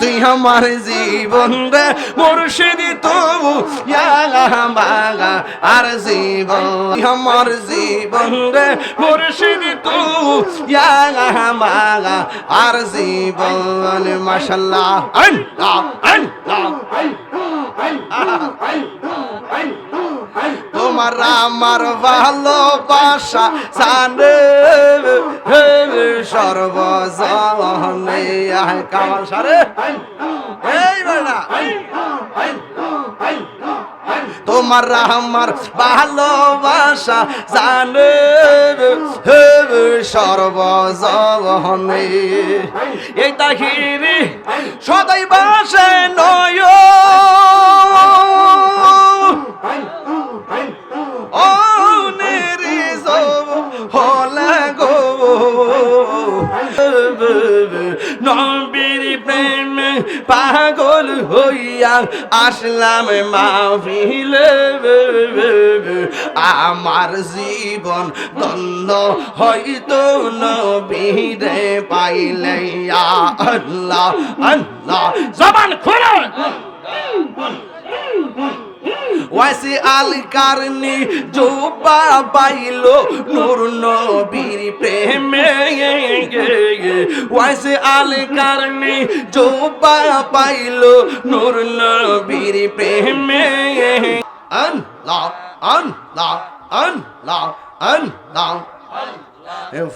তুই আমার জীবন রে, মুর্শিদ তবু মাগা আর জীবন আমার জীবন রে, মুর্শিদ তবু মাগা আর জীবন, মাশাল্লাহ। আল্লাহ আল্লাহ তোমার আমার ভালোবাসা জানে সর্বজনে কামাল সারে এই বেটা। তোমার আমার ভালোবাসা জানে সর্বজনে এই তাহিরি সদাই বাসে নয় প্রেম পাগল হইয়া আসলাম মাহফিলে। আমার জীবন দন্দ হয়তো নবীরে পাইলে। আল্লাহ আল্লাহ। জবান খোলা ওয়াসি আল কারনি জোবা পাইলো নূর নবীর প্রেমে। ওয়াসি আল কারনি জোবা পাইলো নূর নবীর প্রেমে। আল্লাহ আল্লাহ আল্লাহ আল্লাহ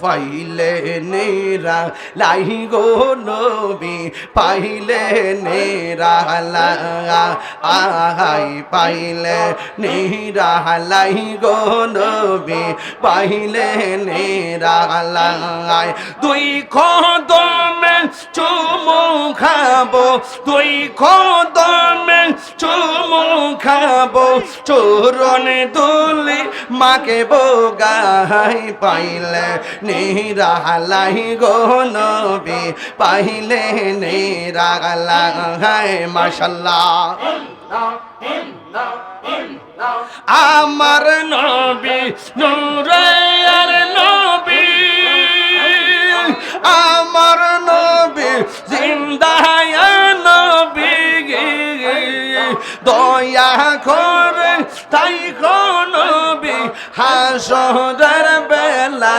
পাইলে নেরা, লাই গো নবী, পাইলে নেরা আহাই, পাইলে নেরা, লাই গো নবী, পাইলে নেরা, লাই। দুই কদমে চুমু খাব, দুই কদমে চুমু খাব, চোরণ দুলি মাকে বোগাই, পাইলে নিরালাই গো নবী, পাইলে মাশাল্লাহ। আমার নবী নূরের নবী, আমার নবী জিন্দায় নবী দয়া করে তাই নবী হাসরের বেলা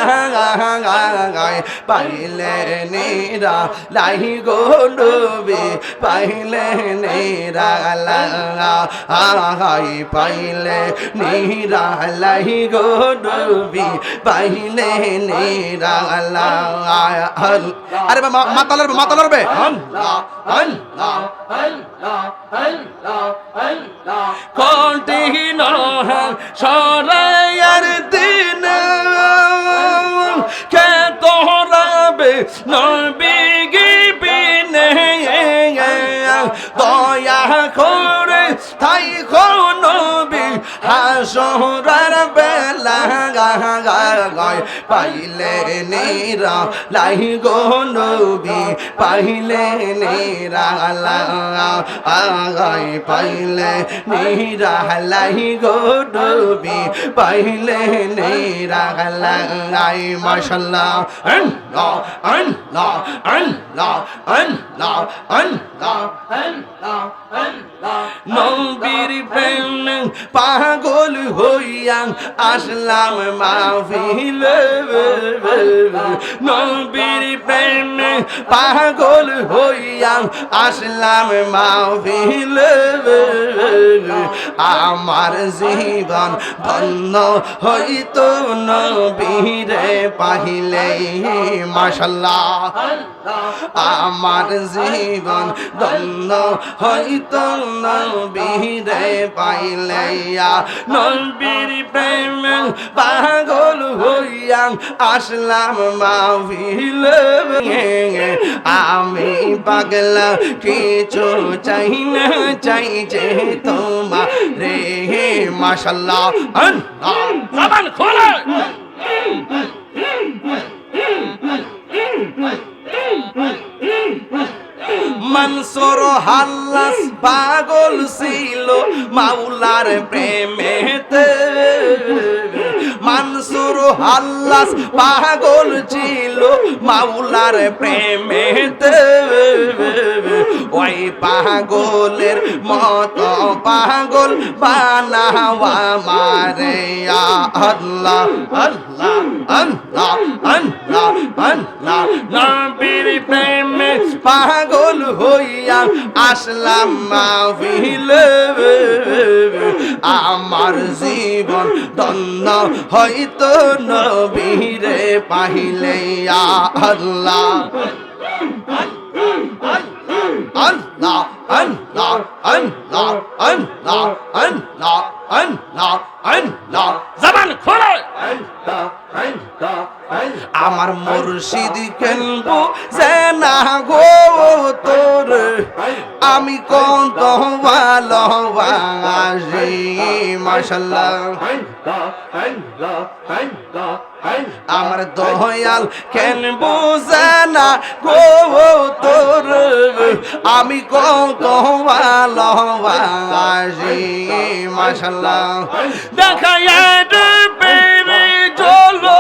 পাইলে নিরা লাই গো নবী পাইলে নিরা লাই পাইলে নিরা লাই গো নবী পাইলে নিরা আরে মাতা লড়বে মাতা লড়বে আল্লাহ আল্লাহ কঠিন সরাইয়ার দিন? কে তোরাবে নবী গিবিনে? দয়া করে তাই নবী হাসরার বেলা গায় পাইলে নেরা, লাই গো নবী, পাইলে নেরা আগাই পাইলে নেরা, লাই গো নবী, পাইলে নেরা লাই মাশাল্লাহ। আল্লাহ আল্লাহ আল্লাহ আল্লাহ আল্লাহ আল্লাহ নবীর প্রেম পাগল হইয়া আসলাম মাহফিল নবীর প্রেম পাগল হইয়া আসলাম মাহফিল আমার জীবন ধন্য হইতো নবীরে পাহিলে, মাশাল্লাহ। আমার জীবন ধন্য হইতো নবীরে পাইলে নবীর প্রেম পাগল হইয়া আসলাম মাহফিল আমি পাগলা, কিছু চাই না চাই যে তোমা রে মাশাল্লাহ। জবান খোলা। মানসুর হাল্লাস পাগল ছিল মাওলার প্রেমেতে। মানসুর হাল্লাস পাগল ছিল মাওলার প্রেমেতে। ওই পাগলের মত পাগল বানাওয়া মারে আল্লাহ আল্লাহ আল্লাহ আল্লাহ আল্লাহ। নবীর প্রেমে পাগল হইয়া আসলাম মাহফিলে। আমার জীবন ধন্য হয়তো নবীরে পাহিলে আল্লাহ। আল্লাহ আল্লাহ আল্লাহ আল্লাহ আল্লাহ আল্লাহ আল্লাহ জবান খোলো আমার মুর্শিদ কেনবো যে না গো তোর। আমি কত ভালোবাসি মাশাল্লাহ। আমার দয়াল কেন বুঝে না গো তোর? আমি কত ভালোবাসি মাশাল্লাহ দেখায় পেরে চলো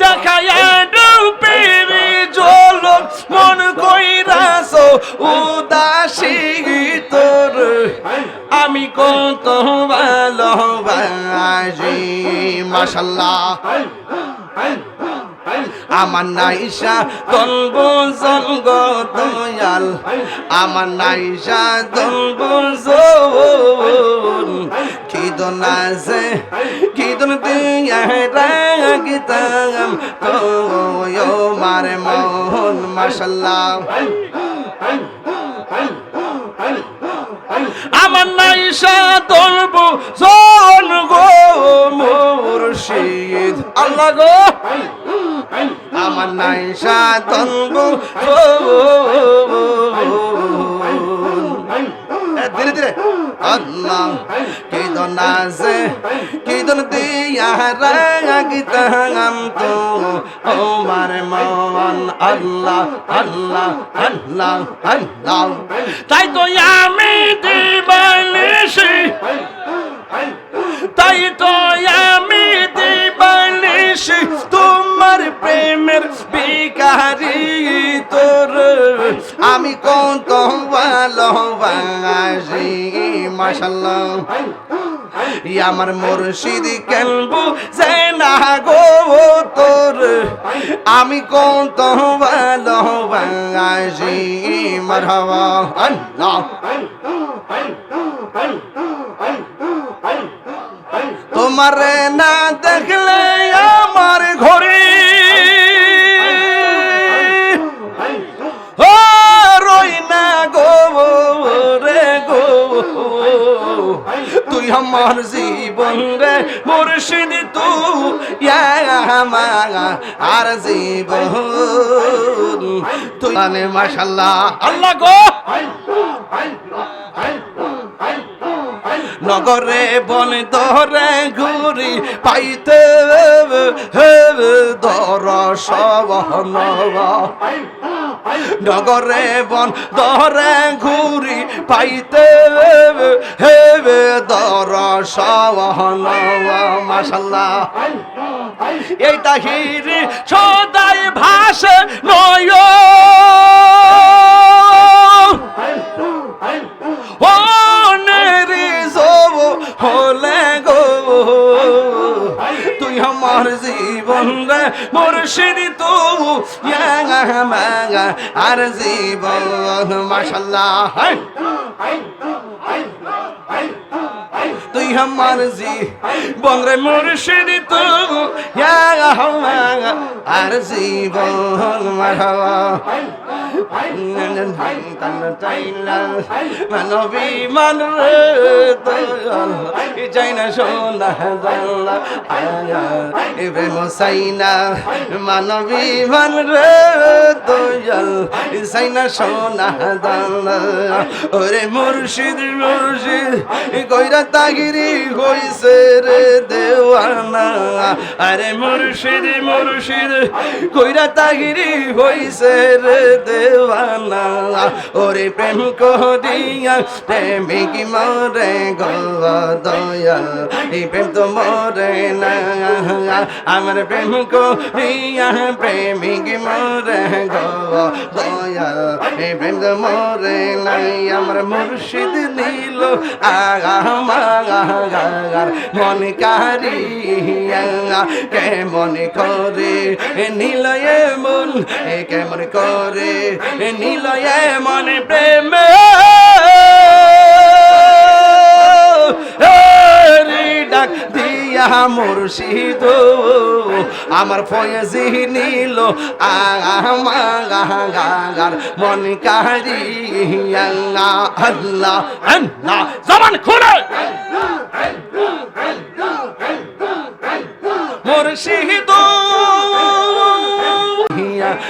দেখায় পেরে চলো মন কইরাস উদাসী তোর। আমি কত ভালোবাসি মাশাল্লাহ আমার নাইসা তলব সঙ্গ দয়াল, আমার নাইসা তলব খিদন আছে দিয়া রাগিতাম তো মারে মোহন মাশাল্লাহ পয়সা ধরব জন গো মুর্শিদ আল্লাহ গো আমার নাইসা ধরব আল্লাহ। কিদন আছে কিদন দিয়া রাগিতাম তো? আমার মন আল্লাহ আল্লাহ আল্লাহ আল্লাহ। তাই তো আমি দিবালিশি তাই তো আমি দিবালিশি তোমার প্রেমের বিকারি তোর। আমি কত ভালোবাসি। মাশাল্লাহ আমার মুর্শিদ কেলবু যে না গো তোর। আমি কত ভালোবাসি, মারহাবা। আল্লাহ তোমার না দেখলে আমার জীবন রে মুর্শিদ তু আর জীবন। তুই মাশাল্লাহ। আল্লাহ গো! নগরে বন ধরে ঘুরি পাইতে ধর সবন নগরে বন ধরে ঘুরি পাইতে হেবে সবন মাসাল্লাহ এই তাহিরি সদাই ভাষে নয়। হলে গো। তুই আমার জীবন রে মুর্শিদ, তু আর জীবন মাশাল্লাহ তুই আমার জীবন রে মুর্শিদ তু আর জীবন মারহাবা মানবী মান চাই না সোনা, জানলা এবে মসাইনা, মানবী মান রে দয়াল সোনা, জানলা। ওরে মুর্শিদ মুর্শিদ কইরা তাগিরি হইছে রে দেওয়া দেওয়ানা। আরে মুর্শিদ মুর্শিদ, কইরা তাগিরি হইছে রে দেওয়ানা। ওরে প্রেম করিয়া, প্রেমিক মরে গো দয়াল এই প্রেম তো মরে না। আমার প্রেম করিয়া প্রেমিক মরে গো। দয়াল এই প্রেম তো আমার মুর্শিদ নীল আগার মন কারিয়া কেমন করে নীল মন কেমন করে নীল মন প্রেম? দিয়া মুর্শিদ, আমার ফয়েজি নীল আমার মন কারিয়া আল্লাহ মুর্শিদ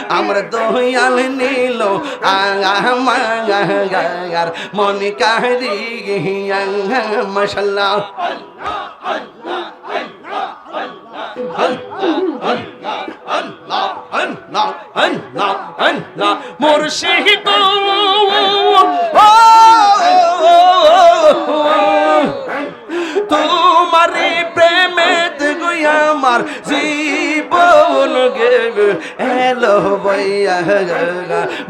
আমার দয়াল নীল আমার মন কারি মশাল্লাহ মুর্শিদ তোমারে প্রেমে গুই আমার জীবন গে এলো বইয়া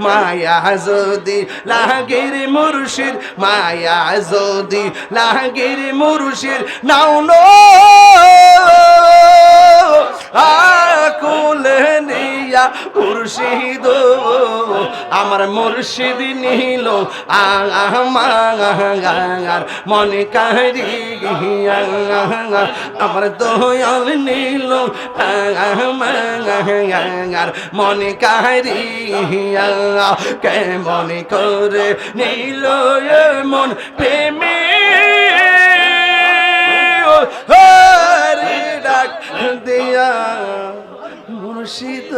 মায়া যদি লাগের মুর্শিদ, মায়া যদি লাগের মুর্শিদ, নাও নো। আকুলে মুর্শিদ, আমার মুর্শিদ নিল আমার মনে কারি আমার দয়াল নিল আমার মনে কারি কেমন করে নিল মন প্রেমে? ডাক দিয়া মুর্শিদ